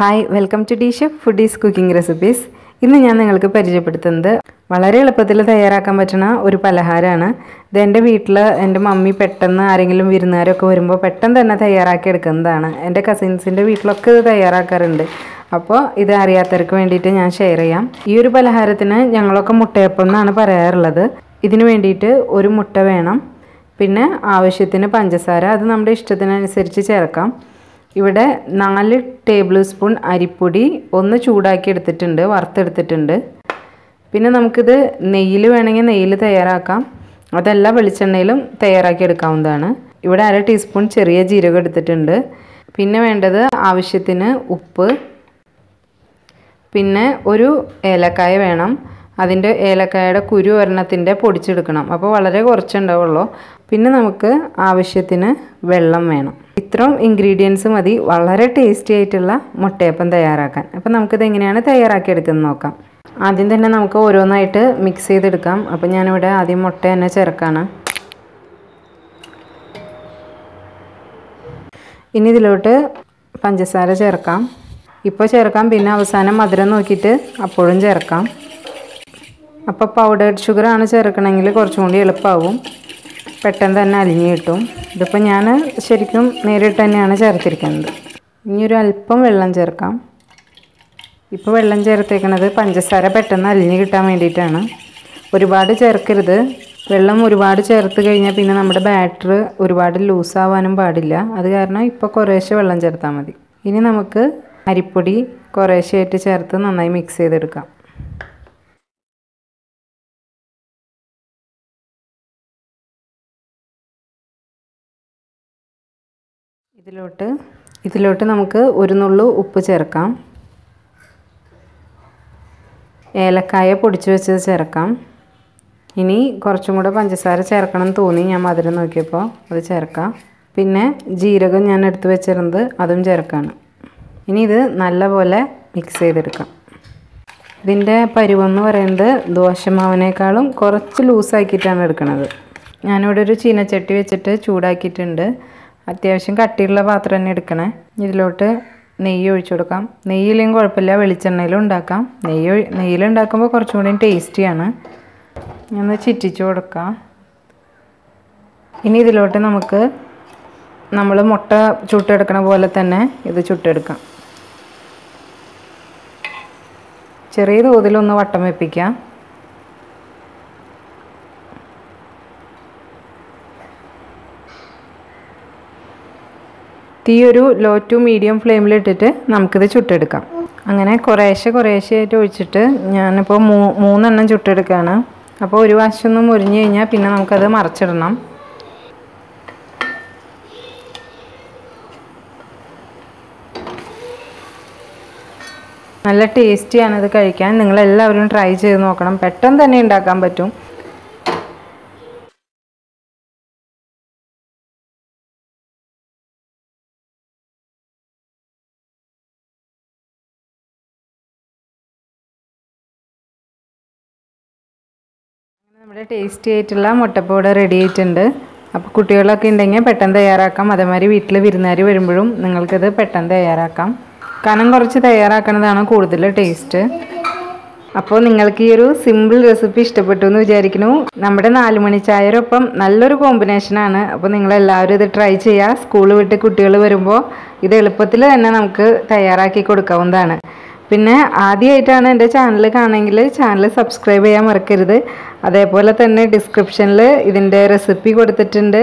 Hi welcome to dish foodies cooking recipes ഇന്ന് ഞാൻ നിങ്ങൾക്ക് പരിചയപ്പെടുത്തുന്നത് വളരെ എളുപ്പത്തിൽ തയ്യാറാക്കാൻ പറ്റുന്ന ഒരു പലഹാരമാണ്. ഇത് എന്റെ വീട്ടിൽ എന്റെ മമ്മി പെട്ടെന്ന് ആരെങ്കിലും വിരുന്നുകാരൊക്കെ വരുമ്പോൾ പെട്ടെന്ന് തന്നെ തയ്യാറാക്കി എടുക്കുന്നതാണ്. എന്റെ കസിൻസിന്റെ വീട്ടിലൊക്കെ ഇത് തയ്യാറാക്കാറുണ്ട്. അപ്പോൾ ഇത് അറിയാത്തവർക്ക് വേണ്ടിയിട്ട് ഞാൻ ഷെയർ ചെയ്യാം. ഈ ഒരു പലഹാരത്തിന് ഞങ്ങളൊക്കെ മുട്ടയപ്പം എന്നാണ് പറയാറുള്ളത്. ഇതിന് വേണ്ടിയിട്ട് ഒരു മുട്ട വേണം. പിന്നെ ആവശ്യത്തിന് പഞ്ചസാര അത് നമ്മുടെ ഇഷ്ടത്തിനനുസരിച്ച് ചേർക്കാം. ഇവിടെ നാല് ടേബിൾ സ്പൂൺ അരിപ്പൊടി ഒന്ന് ചൂടാക്കി എടുത്തിട്ടുണ്ട് വറുത്തെടുത്തിട്ടുണ്ട്. പിന്നെ നമുക്കിത് നെയ്യിൽ വേണമെങ്കിൽ നെയ്യിൽ തയ്യാറാക്കാം. അതല്ല വെളിച്ചെണ്ണയിലും തയ്യാറാക്കി എടുക്കാവുന്നതാണ്. ഇവിടെ അര ടീസ്പൂൺ ചെറിയ ജീരകം എടുത്തിട്ടുണ്ട്. പിന്നെ വേണ്ടത് ആവശ്യത്തിന് ഉപ്പ്. പിന്നെ ഒരു ഏലക്കായ വേണം. അതിന്റെ ഏലക്കായയുടെ കുരു ഒരെണ്ണത്തിന്റെ പൊടിച്ചെടുക്കണം. അപ്പോൾ വളരെ കുറച്ചുണ്ടാവുള്ളൂ. പിന്നെ നമുക്ക് ആവശ്യത്തിന് വെള്ളം വേണം. ഇത്രയും ഇൻഗ്രീഡിയൻസ് മതി. വളരെ ടേസ്റ്റി ആയിട്ടുള്ള മുട്ടയപ്പം തയ്യാറാക്കാൻ. അപ്പോൾ നമുക്കിത് എങ്ങനെയാണ് തയ്യാറാക്കിയെടുക്കുന്നത് നോക്കാം. ആദ്യം തന്നെ നമുക്ക് ഓരോന്നായിട്ട് മിക്സ് ചെയ്തെടുക്കാം. അപ്പോൾ ഞാനിവിടെ ആദ്യം മുട്ട തന്നെ ചേർക്കാണ്. ഇനി ഇതിലോട്ട് പഞ്ചസാര ചേർക്കാം. ഇപ്പോൾ ചേർക്കാം. പിന്നെ അവസാനം മധുരം നോക്കിയിട്ട് അപ്പോഴും ചേർക്കാം. അപ്പോൾ പൗഡേർഡ് ഷുഗറാണ് ചേർക്കണമെങ്കിൽ കുറച്ചും കൂടി എളുപ്പമാവും പെട്ടെന്ന് തന്നെ അലിഞ്ഞ് കിട്ടും. ഇതിപ്പോൾ ഞാൻ ശരിക്കും നേരിട്ട് തന്നെയാണ് ചേർത്തിരിക്കുന്നത്. ഇനി ഒരു അല്പം വെള്ളം ചേർക്കാം. ഇപ്പോൾ വെള്ളം ചേർത്തേക്കണത് പഞ്ചസാര പെട്ടെന്ന് അലിഞ്ഞ് കിട്ടാൻ വേണ്ടിയിട്ടാണ്. ഒരുപാട് ചേർക്കരുത്. വെള്ളം ഒരുപാട് ചേർത്ത് കഴിഞ്ഞാൽ പിന്നെ നമ്മുടെ ബാറ്റർ ഒരുപാട് ലൂസാവാനും പാടില്ല. അത് കാരണം ഇപ്പോൾ കുറേശ്ശെ വെള്ളം ചേർത്താൽ മതി. ഇനി നമുക്ക് അരിപ്പൊടി കുറേശ്ശെയായിട്ട് ചേർത്ത് നന്നായി മിക്സ് ചെയ്തെടുക്കാം. ഇതിലോട്ട് ഇതിലോട്ട് നമുക്ക് ഒരു നുള്ളു ഉപ്പ് ചേർക്കാം. ഏലക്കായ പൊടിച്ച് വെച്ചത് ചേർക്കാം. ഇനി കുറച്ചും കൂടെ പഞ്ചസാര ചേർക്കണം എന്ന് തോന്നി ഞാൻ മധുരം നോക്കിയപ്പോൾ അത് ചേർക്കാം. പിന്നെ ജീരകം ഞാൻ എടുത്ത് വെച്ചിരുന്നത് അതും ചേർക്കാണ്. ഇനി ഇത് നല്ലപോലെ മിക്സ് ചെയ്തെടുക്കാം. ഇതിന്റെ പരുവെന്ന് പറയുന്നത് ദോശമാവിനേക്കാളും കുറച്ച് ലൂസാക്കിയിട്ടാണ് എടുക്കുന്നത് ഞാനിവിടെ ഒരു ചീനച്ചട്ടി വെച്ചിട്ട് ചൂടാക്കിയിട്ടുണ്ട്. അത്യാവശ്യം കട്ടിയുള്ള പാത്രം തന്നെ എടുക്കണേ. ഇതിലോട്ട് നെയ്യ് ഒഴിച്ചു കൊടുക്കാം. നെയ്യില്ലെങ്കിൽ കുഴപ്പമില്ല. വെളിച്ചെണ്ണയിലും ഉണ്ടാക്കാം. നെയ്യ് നെയ്യിലുണ്ടാക്കുമ്പോൾ കുറച്ചും കൂടി ടേസ്റ്റിയാണ് ഒന്ന് ചിറ്റിച്ചു കൊടുക്കാം. ഇനി ഇതിലോട്ട് നമുക്ക് നമ്മൾ മുട്ട ചുട്ടെടുക്കണ പോലെ തന്നെ ഇത് ചുട്ടെടുക്കാം. ചെറിയ തോതിലൊന്ന് വട്ടം വെപ്പിക്കാം. തീ ഒരു ലോ ടു മീഡിയം ഫ്ലെയിമിലിട്ടിട്ട് നമുക്കിത് ചുട്ടെടുക്കാം. അങ്ങനെ കുറേശ്ശെ കുറേശ്ശെ ആയിട്ട് ഒഴിച്ചിട്ട് ഞാനിപ്പോൾ മൂ മൂന്നെണ്ണം ചുട്ടെടുക്കുകയാണ് അപ്പോൾ ഒരു വശമൊന്നും മുരിഞ്ഞ് കഴിഞ്ഞാൽ പിന്നെ നമുക്കത് മറച്ചിടണം. നല്ല ടേസ്റ്റിയാണ് ഇത് കഴിക്കാൻ. നിങ്ങളെല്ലാവരും ട്രൈ ചെയ്ത് നോക്കണം. പെട്ടെന്ന് തന്നെ ഉണ്ടാക്കാൻ പറ്റും. നമ്മുടെ ടേസ്റ്റി ആയിട്ടുള്ള മുട്ടപ്പൂട റെഡി ആയിട്ടുണ്ട്. അപ്പോൾ കുട്ടികളൊക്കെ ഉണ്ടെങ്കിൽ പെട്ടെന്ന് തയ്യാറാക്കാം. അതേമാതിരി വീട്ടിൽ വിരുന്നുകാർ വരുമ്പോഴും നിങ്ങൾക്കത് പെട്ടെന്ന് തയ്യാറാക്കാം. കനം കുറച്ച് തയ്യാറാക്കുന്നതാണ് കൂടുതൽ ടേസ്റ്റ് അപ്പോൾ നിങ്ങൾക്ക് ഈ ഒരു സിമ്പിൾ റെസിപ്പി ഇഷ്ടപ്പെട്ടു എന്ന് വിചാരിക്കുന്നു. നമ്മുടെ നാലുമണി ചായരൊപ്പം നല്ലൊരു കോമ്പിനേഷനാണ് അപ്പോൾ നിങ്ങളെല്ലാവരും ഇത് ട്രൈ ചെയ്യുക. സ്കൂൾ വിട്ട് കുട്ടികൾ വരുമ്പോൾ ഇത് എളുപ്പത്തിൽ തന്നെ നമുക്ക് തയ്യാറാക്കി കൊടുക്കാവുന്നതാണ്. പിന്നെ ആദ്യമായിട്ടാണ് എന്റെ ചാനൽ കാണുമെങ്കിൽ ചാനൽ സബ്സ്ക്രൈബ് ചെയ്യാൻ മറക്കരുത്. അതേപോലെ തന്നെ ഡിസ്ക്രിപ്ഷനിൽ ഇതിന്റെ റെസിപ്പി കൊടുത്തിട്ടുണ്ട്.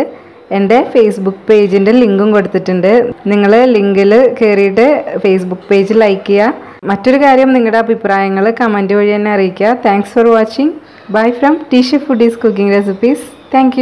എന്റെ ഫേസ്ബുക്ക് പേജിന്റെ ലിങ്കും കൊടുത്തിട്ടുണ്ട്. നിങ്ങൾ ലിങ്കിൽ കയറിയിട്ട് ഫേസ്ബുക്ക് പേജ് ലൈക്ക് ചെയ്യുക. മറ്റൊരു കാര്യം നിങ്ങളുടെ അഭിപ്രായങ്ങൾ കമന്റ് വഴി തന്നെ അറിയിക്കുക. Thanks for watching bye from dish foodies cooking recipes thank